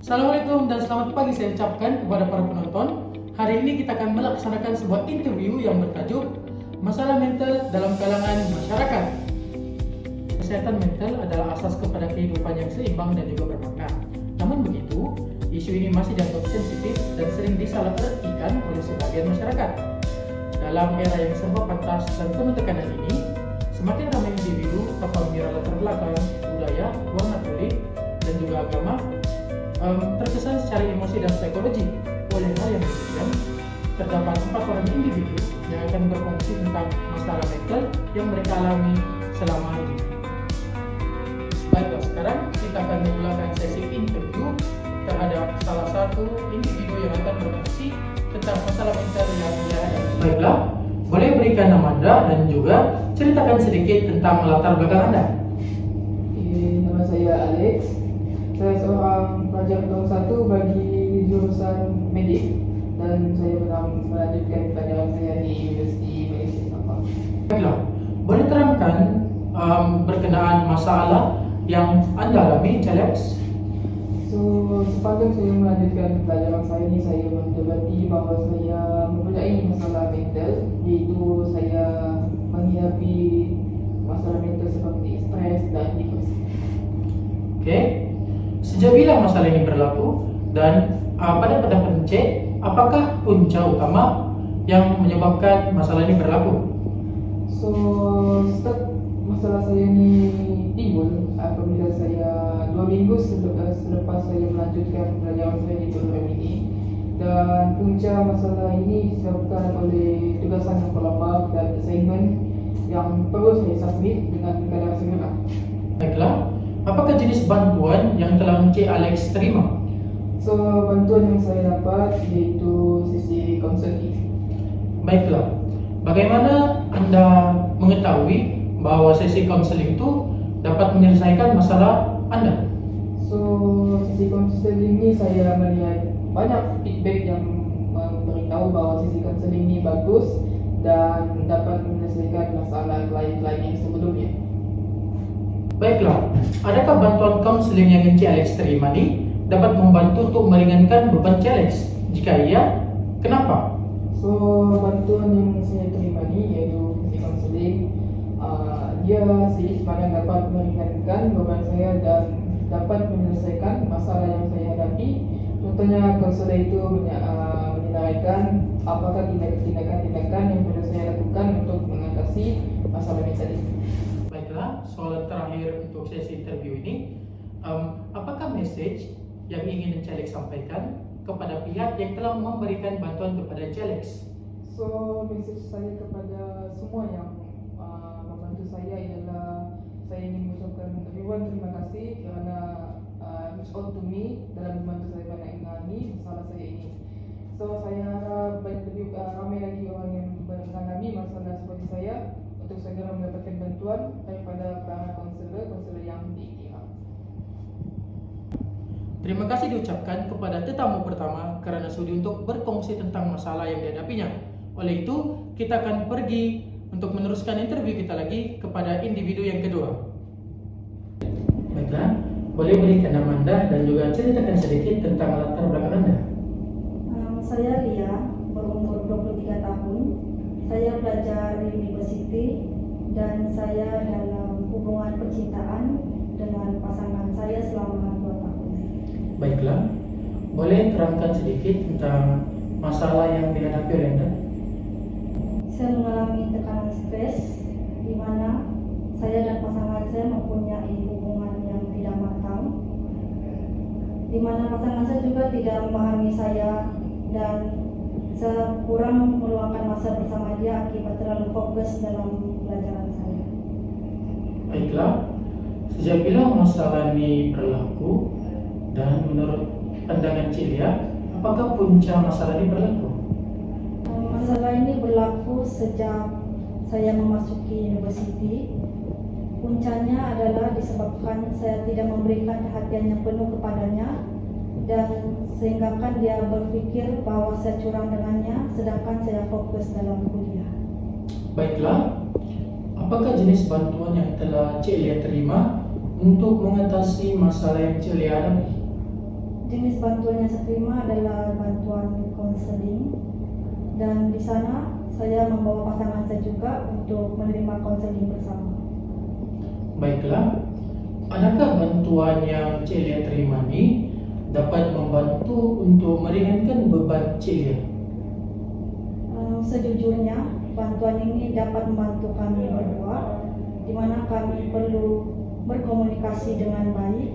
Assalamualaikum dan selamat pagi saya ucapkan kepada para penonton. Hari ini kita akan melaksanakan sebuah interview yang bertajuk Masalah Mental dalam Kalangan Masyarakat. Kesehatan mental adalah asas kepada kehidupan yang seimbang dan juga bermakna. Namun begitu, isu ini masih dianggap sensitif dan sering disalahartikan oleh sebagian masyarakat. Dalam era yang serba pantas dan penuh tekanan ini, semakin ramai individu tanpa mengira latar belakang, budaya, warna kulit, dan juga agama em, terkesan secara emosi dan psikologi. Oleh hal yang demikian, terdapat empat orang individu yang akan berfungsi tentang masalah mental yang mereka alami selama ini. Baiklah, sekarang kita akan memulakan sesi interview terhadap salah satu individu yang akan berfungsi tentang masalah mental yang dia. Baiklah, boleh berikan nama Anda dan juga ceritakan sedikit tentang latar belakang Anda. Pelajar tahun satu bagi jurusan medik dan saya pernah melanjutkan pelajaran saya di Universiti Malaysia Sabah. Baiklah, boleh terangkan em, berkenaan masalah yang Anda alami, Alex? So, sepanjang saya melanjutkan pelajaran saya ini, saya mendapati bahawa saya mempunyai masalah mental, iaitu saya menghadapi masalah mental seperti stres dan depresi. Oke. Sejak bila masalah ini berlaku dan uh, pada pendapat Encik, apakah punca utama yang menyebabkan masalah ini berlaku? So, start masalah saya ni timbul apabila saya dua minggu selepas, selepas saya melanjutkan pelajaran saya di program ini dan punca masalah ini disebabkan oleh tugasan yang terlambat dan assignment yang perlu saya submit dengan kadar segera. Baiklah, apakah jenis bantuan yang telah Encik Alex terima? So, bantuan yang saya dapat iaitu sisi konsultif. Baiklah, bagaimana Anda mengetahui bahwa sesi konseling itu dapat menyelesaikan masalah Anda? So, sisi konseling ini saya melihat banyak feedback yang memberitahu bahwa sisi konseling ini bagus dan dapat menyelesaikan masalah klien-klien yang sebelumnya. Baiklah, adakah bantuan konseling yang Encik Alex terima ini dapat membantu untuk meringankan beban Alex? Jika iya, kenapa? So, bantuan yang saya terima ni iaitu sisi konseling uh, dia sih sepanjang dapat meringankan beban saya dan dapat menyelesaikan masalah yang saya hadapi. Contohnya konselor itu uh, apakah tindak- tindakan-tindakan yang perlu saya lakukan untuk mengatasi masalah mental ini. Soalan terakhir untuk sesi interview ini, em, apakah message yang ingin Encik Alex sampaikan kepada pihak yang telah memberikan bantuan kepada Encik Alex? So, message saya kepada semua yang uh, membantu saya ialah saya ingin mengucapkan everyone terima kasih kerana uh, reach out to me dalam membantu saya menangani masalah saya ini. So, saya harap banyak lebih uh, ramai lagi orang yang mengalami masalah seperti saya untuk segera mendapatkan bantuan daripada para konselor, konselor yang diiktiraf. Terima kasih diucapkan kepada tetamu pertama kerana sudi untuk berkongsi tentang masalah yang dihadapinya. Oleh itu, kita akan pergi untuk meneruskan interview kita lagi kepada individu yang kedua. Baiklah, boleh berikan nama Anda dan juga ceritakan sedikit tentang latar belakang Anda. Um, saya Lia, berumur 23 tahun. Saya belajar di university dan saya dalam hubungan percintaan dengan pasangan saya selama 2 tahun. Baiklah, boleh terangkan sedikit tentang masalah yang dihadapi oleh Anda? Saya mengalami tekanan stres di mana saya dan pasangan saya mempunyai hubungan yang tidak matang. Di mana pasangan saya juga tidak memahami saya dan saya kurang meluangkan masa bersama dia akibat terlalu fokus dalam pelajaran saya. Baiklah, sejak bila masalah ini berlaku dan menurut pandangan Cilia, apakah punca masalah ini berlaku? Masalah ini berlaku sejak saya memasuki universiti. Puncanya adalah disebabkan saya tidak memberikan perhatian yang penuh kepadanya dan sehinggakan dia berpikir bahwa saya curang dengannya sedangkan saya fokus dalam kuliah. Baiklah, apakah jenis bantuan yang telah Cilia terima untuk mengatasi masalah yang Cilia hadapi? jenis bantuan yang saya terima adalah bantuan konseling dan di sana saya membawa pasangan saya juga untuk menerima konseling bersama. Baiklah, adakah bantuan yang Celia terima ini dapat membantu untuk meringankan beban Celia? Eh, Sejujurnya, bantuan ini dapat membantu kami berdua, di mana kami perlu berkomunikasi dengan baik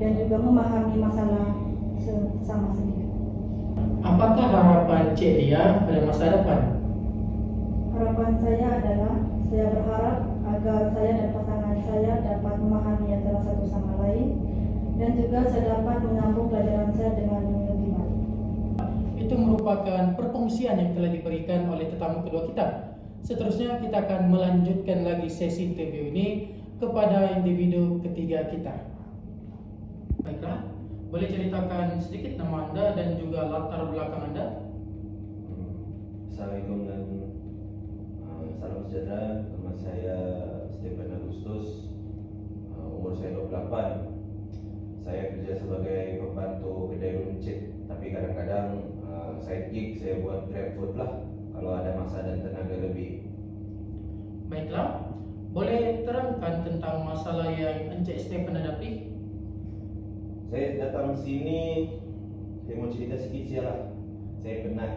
dan juga memahami masalah sesama sendiri. Apakah harapan Celia pada masa depan? Harapan saya adalah saya berharap agar saya dan pasangan saya dapat memahami antara satu sama lain dan juga saya dapat menyambung pelajaran saya dengan lebih baik. Itu merupakan perkongsian yang telah diberikan oleh tetamu kedua kita. Seterusnya kita akan melanjutkan lagi sesi interview ini kepada individu ketiga kita. Baiklah, boleh ceritakan sedikit nama Anda dan juga latar belakang Anda? Assalamualaikum dan uh, salam sejahtera. Nama saya Stephen Agustus. Uh, umur saya 28. Saya kerja sebagai pembantu kedai runcit. Tapi kadang-kadang uh, saya gig, saya buat grab food lah kalau ada masa dan tenaga lebih. Baiklah, boleh terangkan tentang masalah yang Encik Stephen hadapi? Saya datang sini, saya mau cerita sikit saya lah. Saya penat.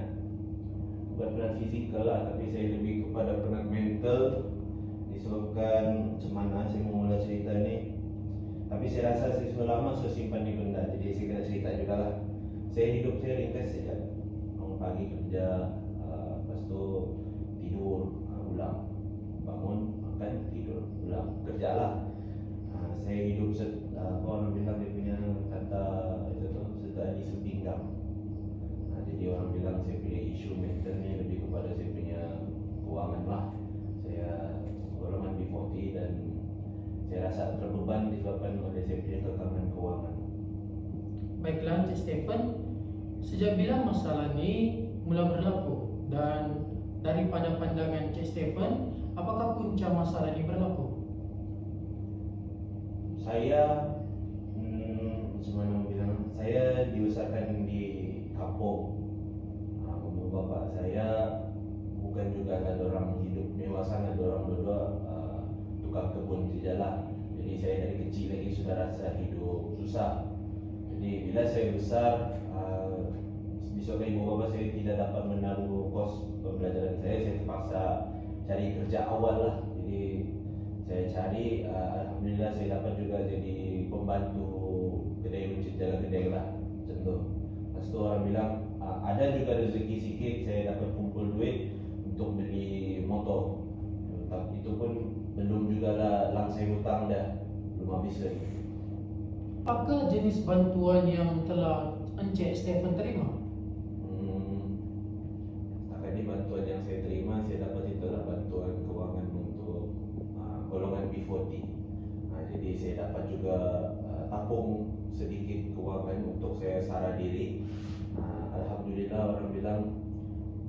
Bukan penat fizikal lah, tapi saya lebih kepada penat mental disebabkan macam mana saya mau mula cerita ni. Tapi saya rasa saya sudah lama sudah simpan di benda, jadi saya kena cerita juga lah. Saya hidup saya ringkas saja. Bangun pagi kerja, uh, lepas tu tidur, uh, ulang. Bangun, makan, tidur, ulang. Kerja lah. Sejak bila masalah ini mula berlaku? Dan daripada pandangan Encik Stephen, apakah punca masalah ini berlaku? Saya hmm, mana mau bilang saya diusahakan di kampung. Umur bapak saya bukan juga ada orang hidup mewah sangat orang berdua uh, tukang kebun sejalan jadi saya dari kecil lagi sudah rasa hidup susah. Jadi bila saya besar disebabkan ibu bapa saya tidak dapat menanggung kos pembelajaran saya. Saya terpaksa cari kerja awal lah. Jadi saya cari uh, alhamdulillah saya dapat juga jadi pembantu kedai runcit jaga kedai lah. Tu lepas tu orang bilang uh, ada juga rezeki sikit saya dapat kumpul duit untuk beli motor. Tapi itu pun belum juga lah langsai hutang dah. Belum habis lagi. Apakah jenis bantuan yang telah Encik Stephen terima? Hmm, setakat ni bantuan yang saya terima saya dapat itulah bantuan kewangan untuk uh, golongan B40 uh, jadi saya dapat juga uh, tabung sedikit kewangan untuk saya sara diri uh, Alhamdulillah orang bilang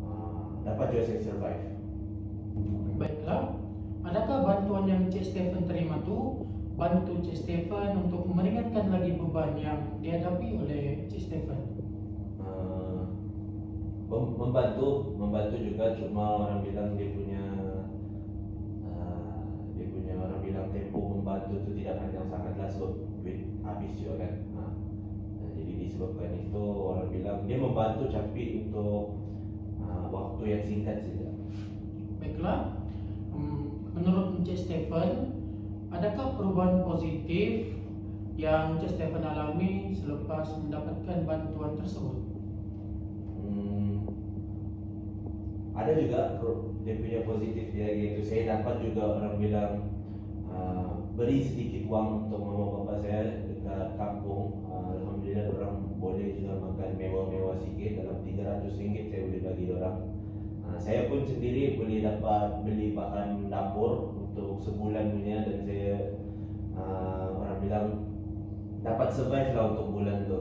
uh, dapat juga saya survive Baiklah, adakah bantuan yang Encik Stephen terima tu bantu Encik Stephen untuk meringankan beban yang dihadapi oleh Encik Stephen? uh, mem- membantu membantu juga cuma orang bilang dia punya uh, dia punya orang bilang tempo membantu tu tidak panjang sangatlah sebab duit habis juga kan uh, uh, jadi disebabkan itu orang bilang dia membantu tapi untuk uh, waktu yang singkat saja Baiklah, hmm, menurut Encik Stephen, adakah perubahan positif yang Encik Stephen alami selepas mendapatkan bantuan tersebut? Hmm, ada juga dia punya positif dia yaitu saya dapat juga orang bilang uh, beri sedikit wang untuk mama bapa saya dekat kampung. Uh, alhamdulillah orang boleh juga makan mewah-mewah sikit. Dalam 300 ringgit saya boleh bagi orang. Uh, saya pun sendiri boleh dapat beli bahan dapur untuk sebulan punya dan saya uh, orang bilang dapat survive lah untuk bulan tu.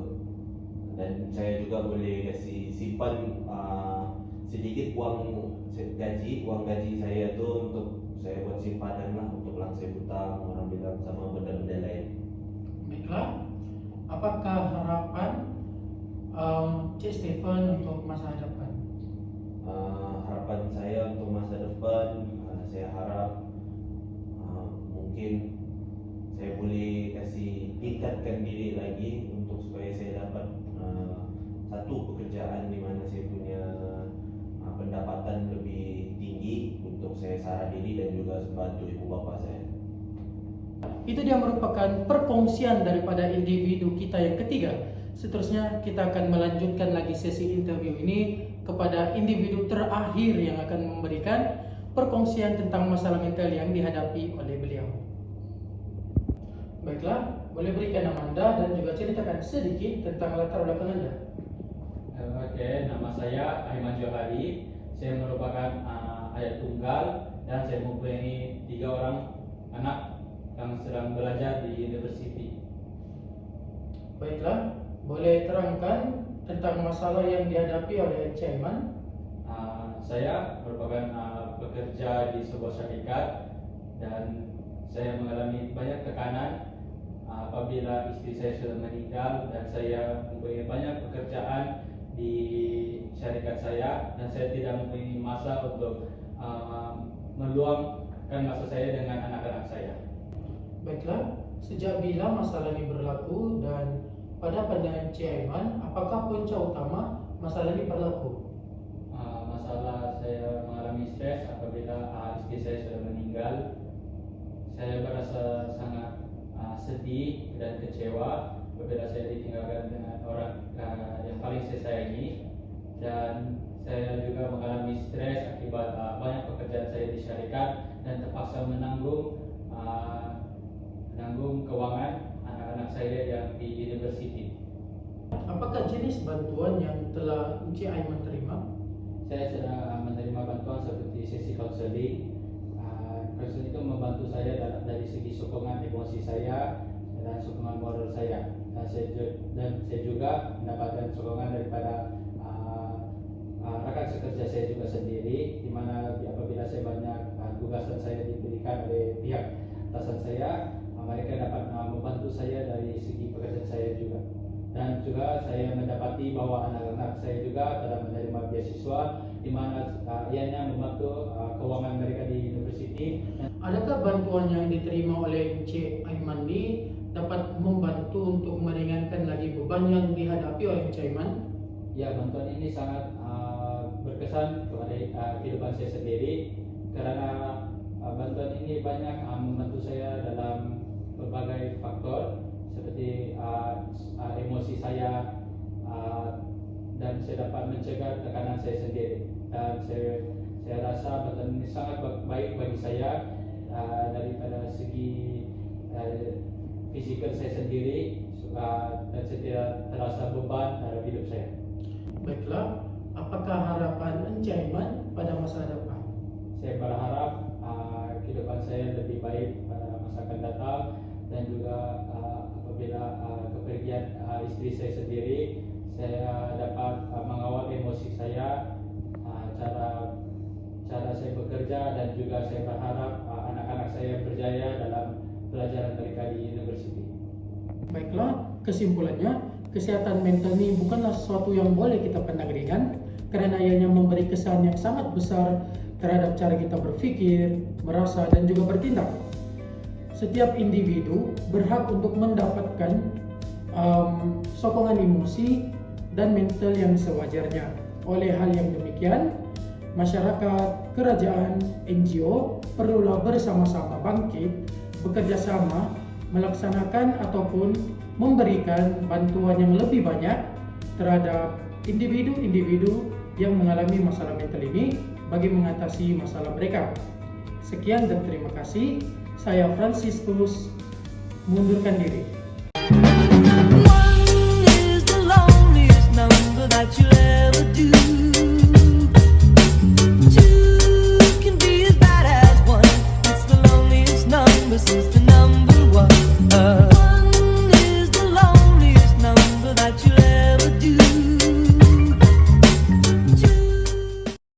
Dan saya juga boleh kasih simpan uh, sedikit wang se- gaji wang gaji saya tu untuk saya buat simpanan lah untuk langsai hutang orang bilang sama benda-benda lain. Baiklah, apakah harapan um, Cik Stephen untuk masa depan? Uh, harapan saya untuk masa depan, uh, saya harap kasih tingkatkan diri lagi untuk supaya saya dapat uh, satu pekerjaan di mana saya punya uh, pendapatan lebih tinggi untuk saya sara diri dan juga bantu ibu bapa saya. Itu dia merupakan perkongsian daripada individu kita yang ketiga. Seterusnya kita akan melanjutkan lagi sesi interview ini kepada individu terakhir yang akan memberikan perkongsian tentang masalah mental yang dihadapi oleh beliau. Baiklah, boleh berikan nama anda dan juga ceritakan sedikit tentang latar belakang anda. Oke, nama saya Aiman Johari. Saya merupakan uh, ayah tunggal dan saya mempunyai tiga orang anak yang sedang belajar di university. Baiklah, boleh terangkan tentang masalah yang dihadapi oleh Encik Aiman. Uh, saya merupakan uh, pekerja di sebuah syarikat dan saya mengalami banyak tekanan apabila istri saya sudah meninggal dan saya mempunyai banyak pekerjaan di syarikat saya dan saya tidak mempunyai masa untuk uh, meluangkan masa saya dengan anak-anak saya. Baiklah, sejak bila masalah ini berlaku dan pada pandangan Encik Aiman, apakah punca utama masalah ini berlaku? Uh, masalah saya mengalami stres apabila uh, istri saya sudah meninggal. Saya merasa sangat sedih dan kecewa apabila saya ditinggalkan dengan orang uh, yang paling saya sayangi dan saya juga mengalami stres akibat uh, banyak pekerjaan saya di syarikat dan terpaksa menanggung uh, menanggung keuangan anak-anak saya yang di university. Apakah jenis bantuan yang telah Aiman terima? Saya sudah menerima bantuan seperti sesi counseling. Counseling itu membantu saya da- dari segi sokongan emosi saya dan sokongan moral saya. Dan saya, dan saya juga mendapatkan sokongan daripada uh, uh, rakan sekerja saya juga sendiri, di mana apabila saya banyak uh, tugasan saya diberikan oleh pihak atasan saya, uh, mereka dapat uh, membantu saya dari segi pekerjaan saya juga dan juga saya mendapati bahwa anak-anak saya juga telah menerima beasiswa di mana uh, ianya membantu uh, keuangan mereka di university Adakah bantuan yang diterima oleh Encik Aiman ini dapat membantu untuk meringankan lagi beban yang dihadapi oleh Encik Aiman? ya bantuan ini sangat uh, berkesan kepada uh, kehidupan saya sendiri karena uh, bantuan ini banyak uh, membantu saya dalam berbagai faktor seperti uh, uh, emosi saya uh, dan saya dapat mencegah tekanan saya sendiri dan saya saya rasa ini sangat ba- baik bagi saya uh, daripada segi uh, fizikal saya sendiri uh, dan saya tidak terasa beban dalam hidup saya. Baiklah, apakah harapan Encik Aiman pada masa depan? Saya berharap uh, kehidupan saya lebih baik pada masa akan datang dan juga uh, apabila uh, kepergian uh, istri saya sendiri saya dapat uh, mengawal emosi saya cara cara saya bekerja dan juga saya berharap uh, anak-anak saya berjaya dalam pelajaran mereka di universiti. Baiklah, kesimpulannya, kesehatan mental ini bukanlah sesuatu yang boleh kita pandang ringan karena ianya memberi kesan yang sangat besar terhadap cara kita berpikir, merasa, dan juga bertindak. Setiap individu berhak untuk mendapatkan um, sokongan emosi dan mental yang sewajarnya. Oleh hal yang demikian, masyarakat, kerajaan, NGO perlulah bersama-sama bangkit, bekerja sama, melaksanakan ataupun memberikan bantuan yang lebih banyak terhadap individu-individu yang mengalami masalah mental ini bagi mengatasi masalah mereka. Sekian dan terima kasih. Saya Franciscus mundurkan diri. This is the number one.